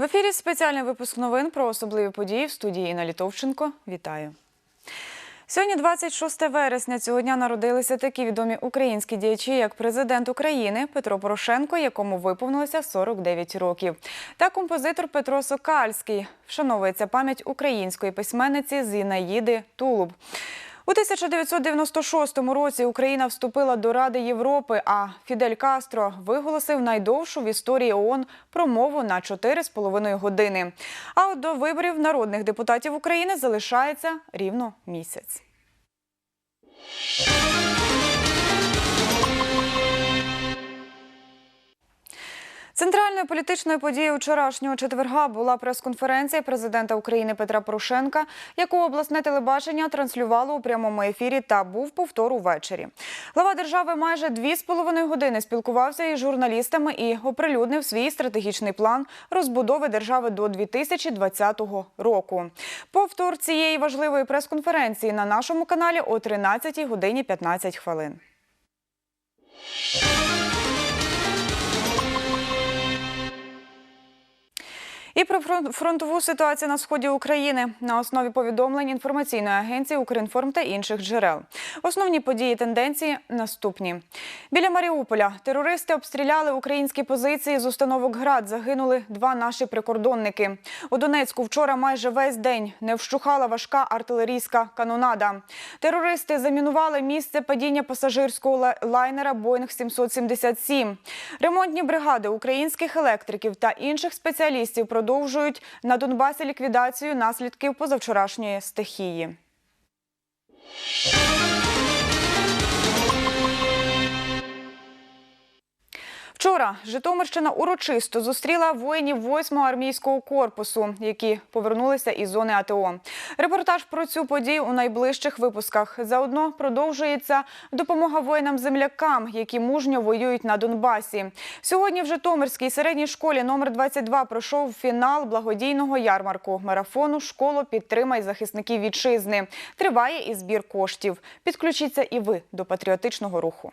В ефірі спеціальний випуск новин про особливі події в студії Інна Літовченко. Вітаю. Сьогодні, 26 вересня, цього дня народилися такі відомі українські діячі, як президент України Петро Порошенко, якому виповнилося 49 років, та композитор Петро Сокальський. Вшановується пам'ять української письменниці Зінаїди Тулуб. У 1996 році Україна вступила до Ради Європи, а Фідель Кастро виголосив найдовшу в історії ООН промову на 4,5 години. А от до виборів народних депутатів України залишається рівно місяць. Центральною політичною подією вчорашнього четверга була прес-конференція президента України Петра Порошенка, яку обласне телебачення транслювало у прямому ефірі та був повтор увечері. Глава держави майже дві з половиною години спілкувався із журналістами і оприлюднив свій стратегічний план розбудови держави до 2020 року. Повтор цієї важливої прес-конференції на нашому каналі о 13 годині 15 хвилин. І про фрон- фронтову ситуацію на сході України на основі повідомлень інформаційної агенції Укрінформ та інших джерел. Основні події тенденції наступні. Біля Маріуполя терористи обстріляли українські позиції з установок ГРАД. Загинули два наші прикордонники. У Донецьку вчора майже весь день не вщухала важка артилерійська канонада. Терористи замінували місце падіння пасажирського лайнера Боїнг 777. Ремонтні бригади українських електриків та інших спеціалістів продовжують на Донбасі ліквідацію наслідків позавчорашньої стихії. Вчора Житомирщина урочисто зустріла воїнів 8-го армійського корпусу, які повернулися із зони АТО. Репортаж про цю подію у найближчих випусках. Заодно продовжується допомога воїнам-землякам, які мужньо воюють на Донбасі. Сьогодні в Житомирській середній школі номер 22 пройшов фінал благодійного ярмарку марафону Школу підтримай захисників вітчизни. Триває і збір коштів. Підключіться і ви до патріотичного руху.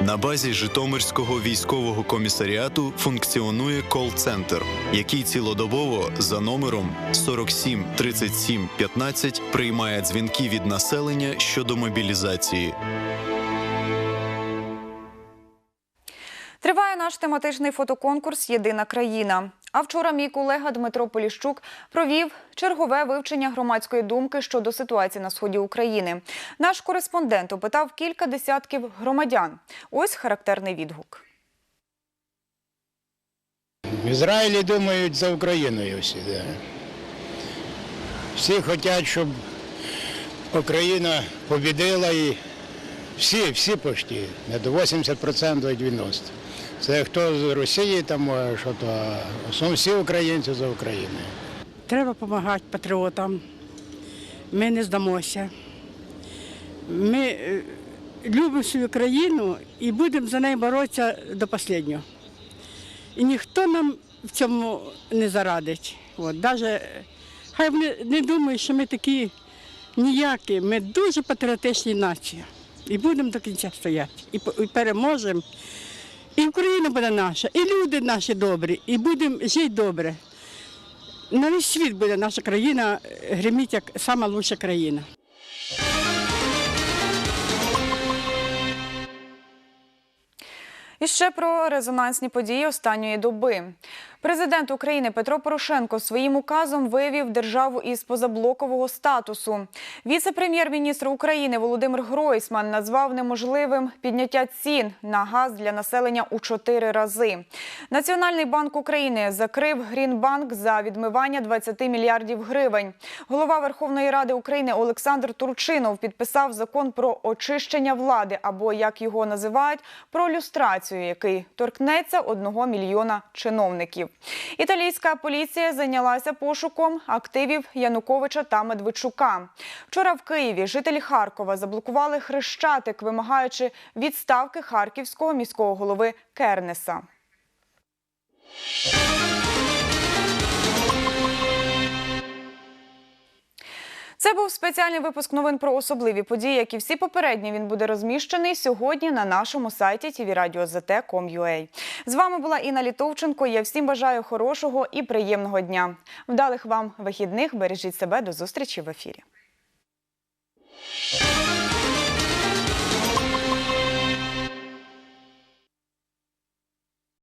На базі Житомирського військового комісаріату функціонує кол-центр, який цілодобово за номером 47 37 15 приймає дзвінки від населення щодо мобілізації. Триває наш тематичний фотоконкурс Єдина країна. А вчора мій колега Дмитро Поліщук провів чергове вивчення громадської думки щодо ситуації на сході України. Наш кореспондент опитав кілька десятків громадян. Ось характерний відгук. В Ізраїлі думають за Україною всі. Да. Всі хочуть, щоб Україна побідила і всі, всі почти, до 80%, до 90%. Це хто з Росії там, може, що то, а всі українці за Україну. Треба допомагати патріотам. Ми не здамося. Ми е, любимо свою країну і будемо за нею боротися до останнього. І ніхто нам в цьому не зарадить. От, даже, хай вони не думають, що ми такі ніякі. Ми дуже патріотичні нація. І будемо до кінця стояти. І, і переможемо. І Україна буде наша, і люди наші добрі, і будемо жити добре. На весь світ буде наша країна гриміть як лучша країна. І ще про резонансні події останньої доби. Президент України Петро Порошенко своїм указом вивів державу із позаблокового статусу. Віце-прем'єр-міністр України Володимир Гройсман назвав неможливим підняття цін на газ для населення у чотири рази. Національний банк України закрив Грінбанк за відмивання 20 мільярдів гривень. Голова Верховної Ради України Олександр Турчинов підписав закон про очищення влади або як його називають про люстрацію, який торкнеться одного мільйона чиновників. Італійська поліція зайнялася пошуком активів Януковича та Медведчука. Вчора в Києві жителі Харкова заблокували хрещатик, вимагаючи відставки харківського міського голови Кернеса. Це був спеціальний випуск новин про особливі події, як і всі попередні. Він буде розміщений сьогодні на нашому сайті tvradio.zt.com.ua. З вами була Інна Літовченко. Я всім бажаю хорошого і приємного дня. Вдалих вам вихідних. Бережіть себе до зустрічі в ефірі.